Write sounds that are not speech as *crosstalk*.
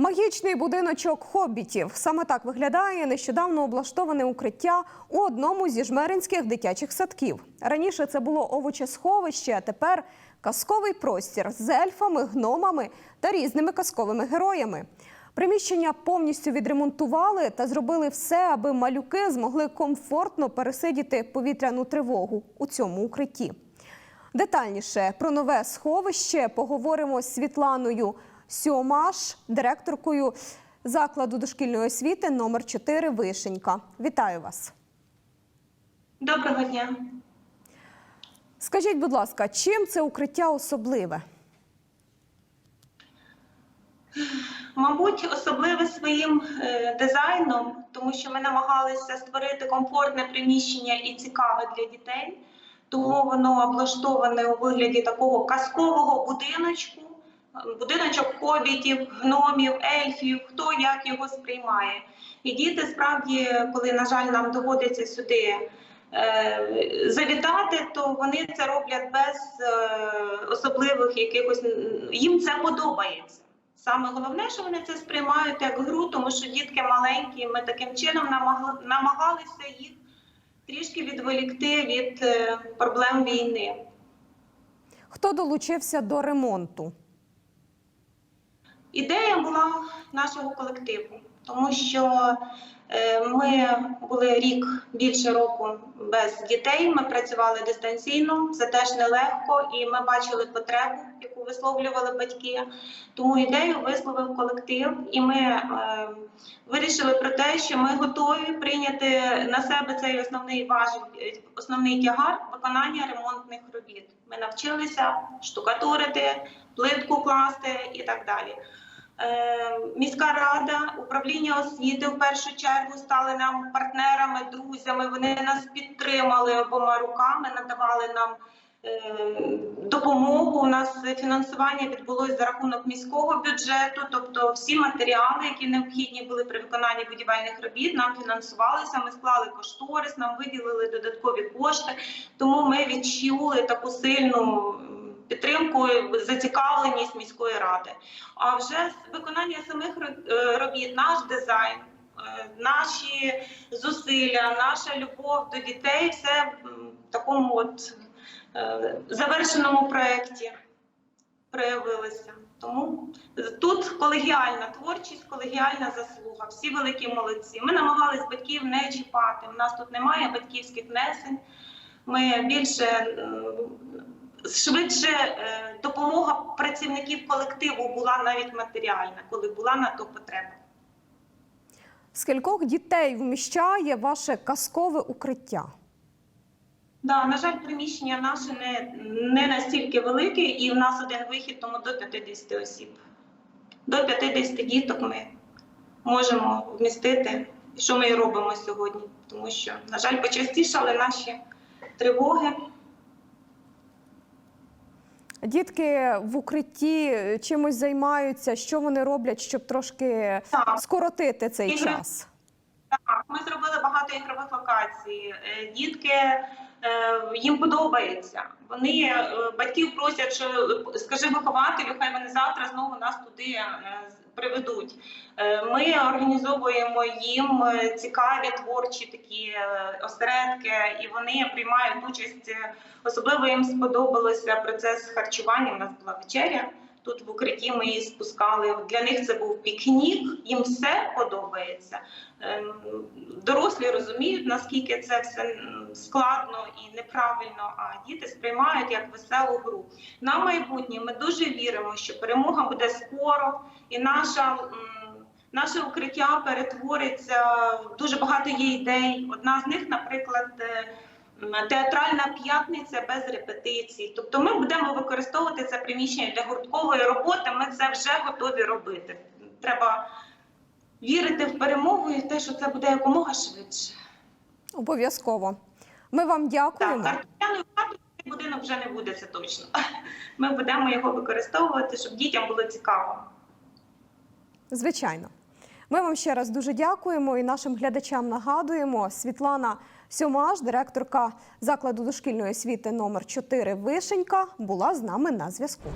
Магічний будиночок хобітів. Саме так виглядає нещодавно облаштоване укриття у одному зі жмеринських дитячих садків. Раніше це було овочесховище, а тепер казковий простір з ельфами, гномами та різними казковими героями. Приміщення повністю відремонтували та зробили все, аби малюки змогли комфортно пересидіти повітряну тривогу у цьому укритті. Детальніше про нове сховище поговоримо з Світланою Сьомаш, директоркою закладу дошкільної освіти номер 4 Вишенька. Вітаю вас. Доброго дня. Скажіть, будь ласка, чим це укриття особливе? Мабуть, особливе своїм е, дизайном, тому що ми намагалися створити комфортне приміщення і цікаве для дітей. Тому воно облаштоване у вигляді такого казкового будиночку, будиночок хобітів, гномів, ельфів, хто як його сприймає. І діти справді, коли, на жаль, нам доводиться сюди е, завітати, то вони це роблять без е, особливих якихось їм це подобається. Саме головне, що вони це сприймають як гру, тому що дітки маленькі. Ми таким чином намагалися їх трішки відволікти від е, проблем війни. Хто долучився до ремонту? Ідея була нашого колективу, тому що е, ми були рік більше року без дітей. Ми працювали дистанційно, це теж нелегко, і ми бачили потребу, яку висловлювали батьки. Тому ідею висловив колектив, і ми е, вирішили про те, що ми готові прийняти на себе цей основний е, основний тягар виконання ремонтних робіт. Ми навчилися штукатурити, плитку класти і так далі. Е, Міська рада, управління освіти в першу чергу стали нам партнерами, друзями. Вони нас підтримали обома руками, надавали нам е, допомогу. У нас фінансування відбулося за рахунок міського бюджету, тобто всі матеріали, які необхідні були при виконанні будівельних робіт, нам фінансувалися. Ми склали кошторис, нам виділили додаткові кошти. Тому ми відчули таку сильну підтримку, зацікавленість міської ради. А вже виконання самих е, робіт, наш дизайн, е, наші зусилля, наша любов до дітей, все в такому от е, завершеному проєкті проявилося. Тому тут колегіальна творчість, колегіальна заслуга. Всі великі молодці. Ми намагались батьків не чіпати. У нас тут немає батьківських внесень. Ми більше швидше е, допомога працівників колективу була навіть матеріальна, коли була на то потреба. Скількох дітей вміщає ваше казкове укриття? Да, на жаль, приміщення наше не, не настільки велике, і в нас один вихід, тому до 50 осіб. До 50 діток ми можемо вмістити, що ми і робимо сьогодні. Тому що, на жаль, почастішали наші тривоги. Дітки в укритті чимось займаються, що вони роблять, щоб трошки Так. скоротити цей Ігри. час? Так, ми зробили багато ігрових локацій. Е, Дітки е, їм подобається. Вони е, батьків просять, що скажи вихователю, хай вони завтра знову нас туди е, приведуть. Е, Ми організовуємо їм е, цікаві творчі такі осередки, і вони приймають участь. Особливо їм сподобалося процес харчування. У нас була вечеря. Тут в укритті ми її спускали. Для них це був пікнік, їм все подобається. Ем, Дорослі розуміють, наскільки це все складно і неправильно, а діти сприймають як веселу гру. На майбутнє ми дуже віримо, що перемога буде скоро, і наша. Наше укриття перетвориться дуже багато є ідей. Одна з них, наприклад, е, театральна п'ятниця без репетицій. Тобто, ми будемо використовувати це приміщення для гурткової роботи. Ми це вже готові робити. Треба вірити в перемогу і в те, що це буде якомога швидше. Обов'язково. Ми вам дякуємо. цей будинок вже не буде, це точно. *laughs* Ми будемо його використовувати, щоб дітям було цікаво. Звичайно. Ми вам ще раз дуже дякуємо і нашим глядачам нагадуємо. Світлана Сьомаш, директорка закладу дошкільної освіти номер 4 Вишенька, була з нами на зв'язку.